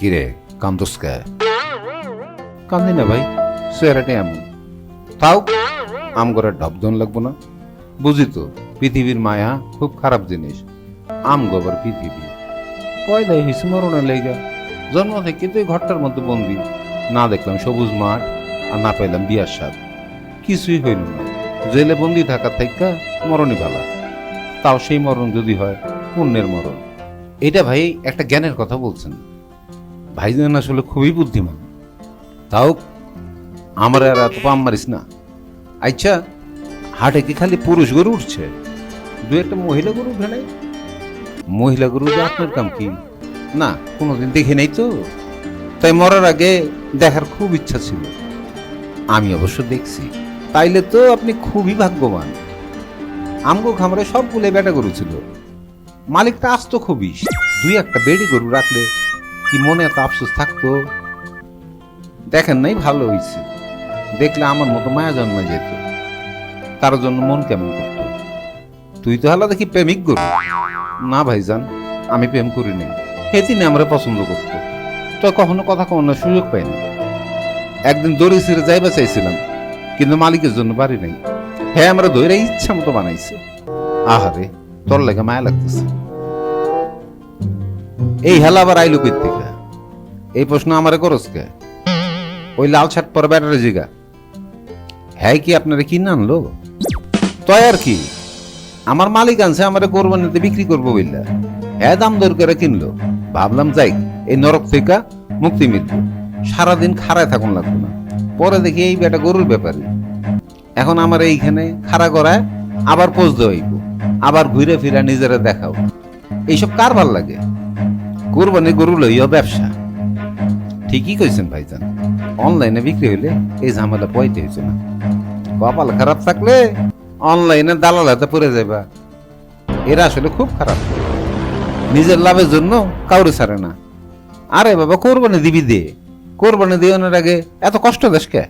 কিরে কান্দস কান্দি না ভাই চেহারাটা এমন। তাও আম করে লাগবো না। বুঝি তো, পৃথিবীর মায়া খুব খারাপ জিনিস। আম গোবর পৃথিবী। পয়দাই হয়েছে মরণের লেগা। জন্ম থেকে তুই ঘরটার মধ্যে বন্দি। না দেখলাম সবুজ মাঠ, আর না পাইলাম বিয়ার স্বাদ। কিছুই হইল না। জেলে বন্দি থাকা থেকে মরণই ভালা। তাও সেই মরণ যদি হয়, পুণ্যের মরণ। এটা ভাই একটা জ্ঞানের কথা বলছেন। ভাইজান আসলে খুবই বুদ্ধিমান। তাও আমার আর এত পাম মারিস না। আচ্ছা হাটে কি খালি পুরুষ গরু উঠছে? দু একটা মহিলা গরু উঠে নাই? মহিলা গরু যে আপনার কাম কি? না, কোনোদিন দেখে নাই তো। তাই মরার আগে দেখার খুব ইচ্ছা ছিল। আমি অবশ্য দেখছি। তাইলে তো আপনি খুবই ভাগ্যবান। আমগো খামারে সবগুলো বেটা গরু ছিল। মালিকটা আসতো খুবই। দুই একটা বেড়ি গরু রাখলে কি মনে এত আফসোস থাকতো? দেখেন নাই, ভালো হয়েছে দেখলে আমার মতো মায়া জন্মে যেত। তার জন্য মন কেমন করতো? তুই তো হালা দেখি প্রেমিক গরু না ভাইজান, আমি প্রেম করি নাই। সেদিনে আমরা পছন্দ করতো। তো কখনো কথা কখনো সুযোগ পাইনি একদিন দড়ি ছিঁড়ে যাইবা চাইছিলাম, কিন্তু মালিকের জন্য বাড়ি নাই। হ্যাঁ আমরা দইরা ইচ্ছা মতো বানাইছে। আহারে, তোর লাগে মায়া লাগতেছে। এই হেলা আবার আইলো থেকে এই প্রশ্ন আমারে করস কে? ওই লাল শার্ট পরে ব্যাটারে জিগা হ্যাঁ কি আপনারা কিনে আনলো? তয় আর কি? আমার মালিক আনছে, আমারে কোরবানিতে বিক্রি করব বললা হ্যাঁ দাম দর করে কিনলো। ভাবলাম যাই, এই নরক থেকে মুক্তি মিলবে। সারাদিন খাড়ায় থাকুন লাগতো না। পরে দেখি এই বেটা গরুর ব্যাপারে। এখন আমার এইখানে খাড়া করায় আবার পোজ হইব। আবার ঘুরে ফিরে নিজেরা দেখাও। এইসব কার ভালো লাগে? কোরবানি গরু লইয়া ব্যবসা। ঠিকই কইছেন ভাইজান। অনলাইনে বিক্রি হইলে এই ঝামেলা পয়তে হইছে না। কপাল খারাপ থাকলে অনলাইনে দালাল হাতে পড়ে যাবা এরা আসলে খুব খারাপ। নিজের লাভের জন্য কাউরে ছাড়ে না। আরে বাবা, কোরবানি দিবি দে। কোরবানি দেওয়ানোর আগে এত কষ্ট দেশকে